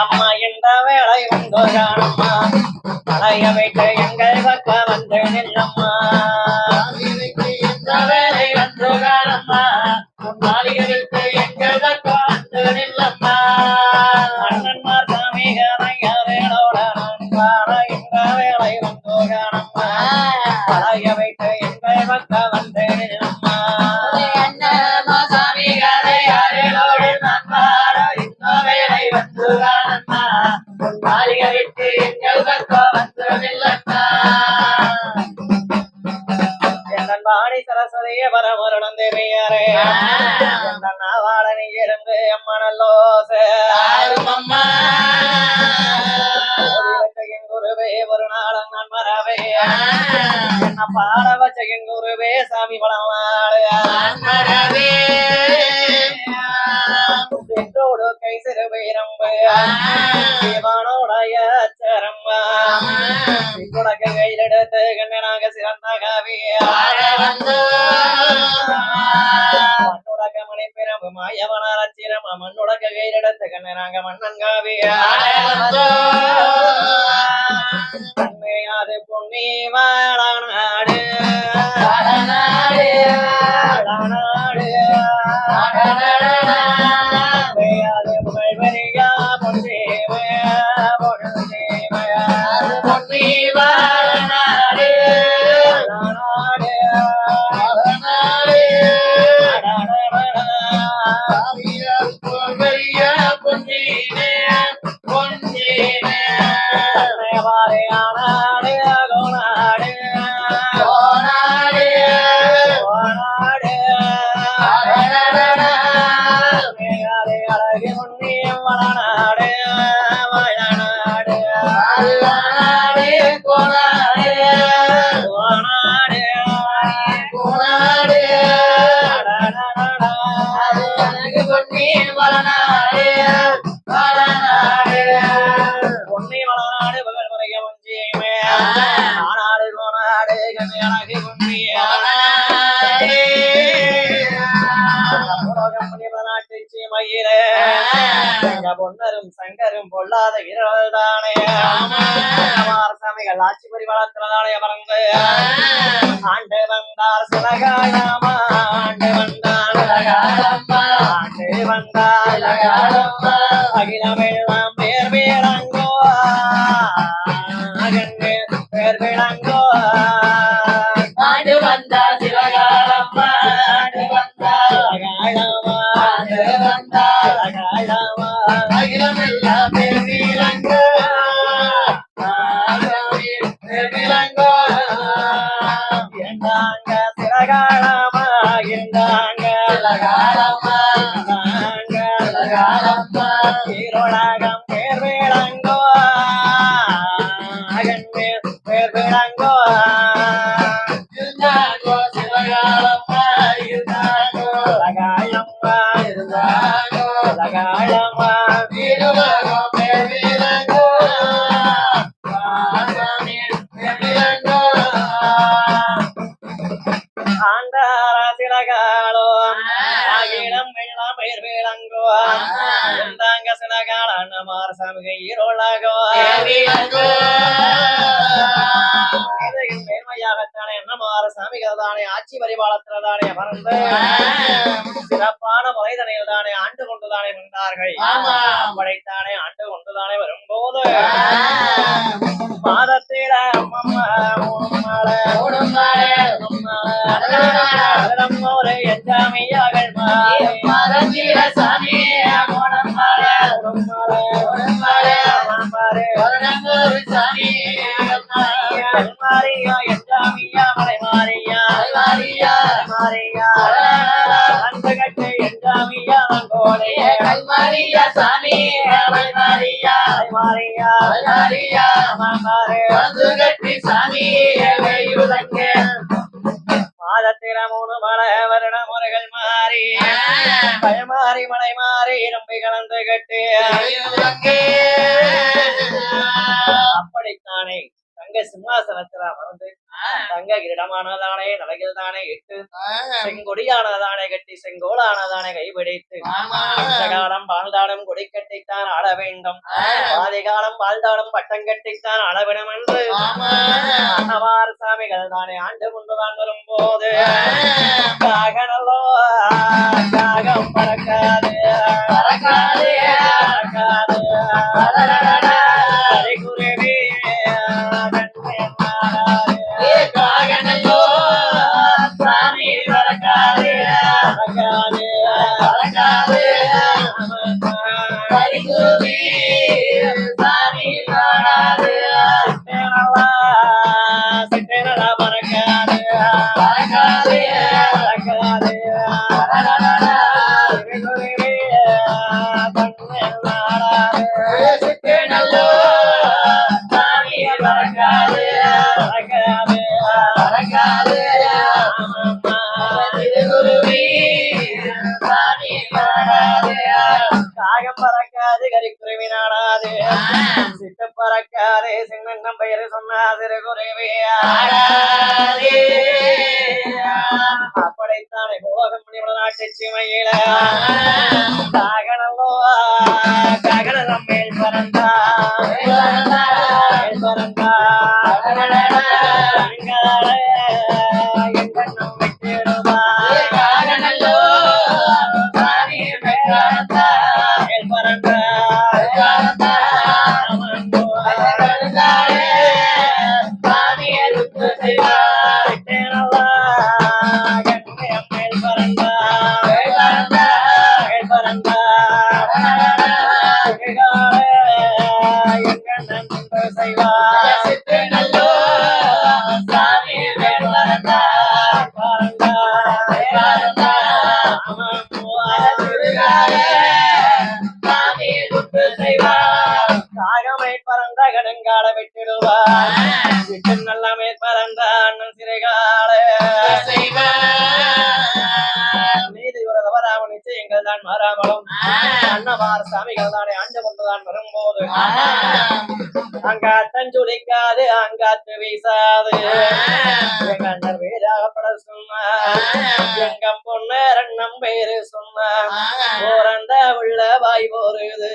அம்மா இந்த வேலை உண்டோ காணம்மா. பழைய வீட்டு எங்கள் பக்கம் வந்து நில்லம்மா. இந்த வேலை வந்து காணம்மா. மாளிகை பாடி சரஸ்வதிய பரமருடன் தேவியாரே. என் இருந்து அம்மனல்லோசே. ஆறுமம்மா குருவே ஒரு நான் மறவே. என்ன பாட வச்ச குருவே சாமி படமாடு மரவே சிவனோடைய அச்சரம்பா குடக்க கையில் எடுத்து கண்ணனாக சிறந்த கவியா மண்ணுடக்க மணி பிறம்பு மாயவனார சிரம மண்ணுடக்க கையில் எடுத்து கண்ணனாக மன்னன் காவியா தன்மையாது I'm gonna பொன்னி வளநாடு பகல் முறைய முஞ்சியுமே ஆனாடு கோனாடு கண்ணை அழகு முன்னிய பொன்னரும் சங்கரும் பொல்லாத வீரர்கள் தானே சாமிகள் ஆட்சி பரிபாலத்தினாலே மறந்து ஆண்டு வந்தார் சிலகாயமா ஆண்டு வந்தார் ஆண்டு வந்தார் அகிலமெல்லாம் பேர் வீரங்கோ அகன்று பேர் விளங்கோ. ஆண்டு வந்தா சிவகாரம்மா ஆண்டு வந்தா ஆண்டு வந்தா அகாயமா அகிலமெல்லாம் பெருவிலங்கோ ஆகவே பெருவிலங்கோ இருந்தாங்க சிறகாலமா இருந்தாங்க Virumago சாமிகள் தானே ஆட்சி பரிபாலத்தில் தானே மறந்து சிறப்பான முறைதனையில் தானே ஆண்டு கொண்டுதானே வந்தார்கள் ஆமா. அப்படித்தானே ஆண்டு கொண்டுதானே வரும்போது மாதத்தில அம்மம்மா கல்மாரியா சாமி மாரியா மாரியா மாரியா மாமாரே வந்து கட்டி சாமி வெயுலங்க மாதத்தில மூணு மலை வருட முறைகள் மாறி பயமாறி மலை மாறி நம்பி கலந்து கட்டு. அப்படித்தானே. தங்க சிம்மாசனத்துல அமர்ந்து தங்க கிரீடமானதானே தலையில் தானே இட்டு செங்கொடியானதானே கட்டி செங்கோலானதானே கைபிடித்து காலம் வாழ்ந்தாலும் கொடி கட்டித்தான் ஆட வேண்டும். பாதிகாலம் வாழ்ந்தாலும் பட்டம் கட்டித்தான் ஆட வேண்டும் என்று சாமிகள் தானே ஆண்டு கொண்டுதான் வரும்போது Yahweh. சொன்னாதிரு குருவி அப்படித்தானே போகம் நாட்டு சிமையில. காகனல்லோ விட்டுடுவார் விட்டு நல்லமே பறந்த அண்ணன் சிறைகால நீதி நிச்சயங்கள் தான் மாறாமலும். அன்னவார் சாமிகள் தானே ஆண்டு கொண்டுதான் வரும்போது அங்காத்தன் சுடிக்காது அங்காத்து வீசாது. அண்ணன் வீராகப்பட சொன்னார் எங்கம் பொண்ணு ரெண்ணம் பேரு சொன்னார் போரண்ட உள்ள வாய் போருது.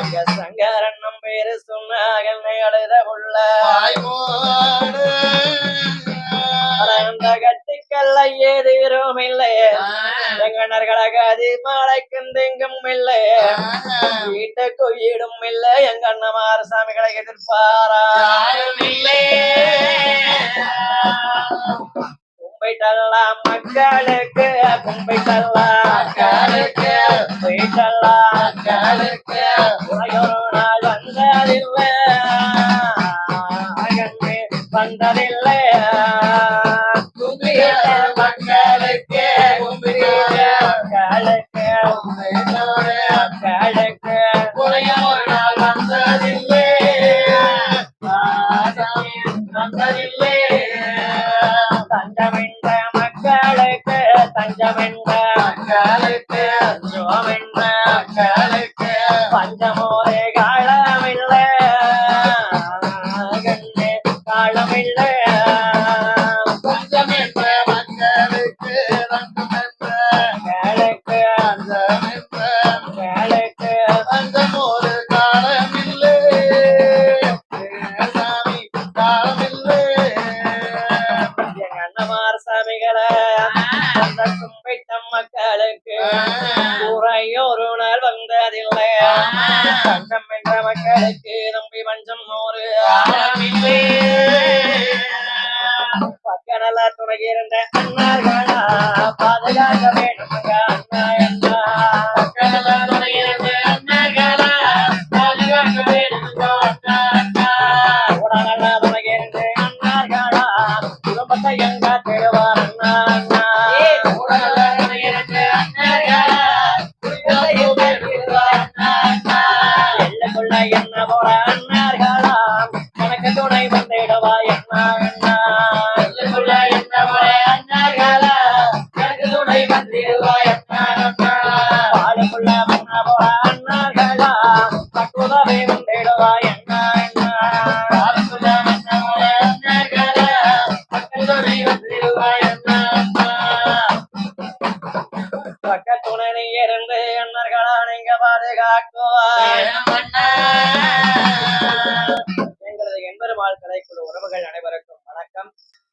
எங்க சங்கரண்ணம் பேரு சொன்னாங்க என்னை அழுத உள்ள. கட்டிக்கல்ல ஏதீரும் இல்லையே எங்கண்ணர்களாக அது மாலைக்கும் தெங்கும் இல்லை. வீட்டை கொய்யிடும் இல்லை. எங்க அண்ணமார் சாமிகளை எதிர்ப்பாரா? கும்பை தள்ளலாம் மக்களுக்கு கும்பை மக்களுக்கு. நாள் வந்ததில்லை. வந்ததில்லை. தஞ்சமென்ற மக்களுக்கு தஞ்சமென்ற மக்களுக்கு ஜோமென்ற மக்களுக்கு பஞ்சமோரே பஞ்சம் நூறு காலமில்லை அண்ணார்களா பாதுகாக்க வேண்டும். அண்ணா அண்ணா பாதுகாக்க வேண்டும் அண்ணா அண்ணா அண்ணார்களா குடும்பத்தை எங்க தேடுவார் அண்ணா எங்களது கலைக்குழு உறவுகள் அனைவருக்கும் வணக்கம்.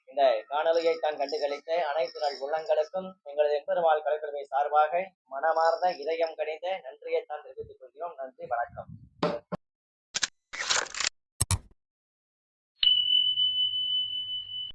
இந்த காணொலியை தான் கண்டுகளித்த அனைத்து நாள் உள்ளங்களுக்கும் எங்களது எம்பெருமாள் கலைக்குழுவை சார்பாக மனமார்ந்த இதயம் கணிந்த நன்றியை தான் தெரிவித்துக் கொள்கிறோம். நன்றி வணக்கம்.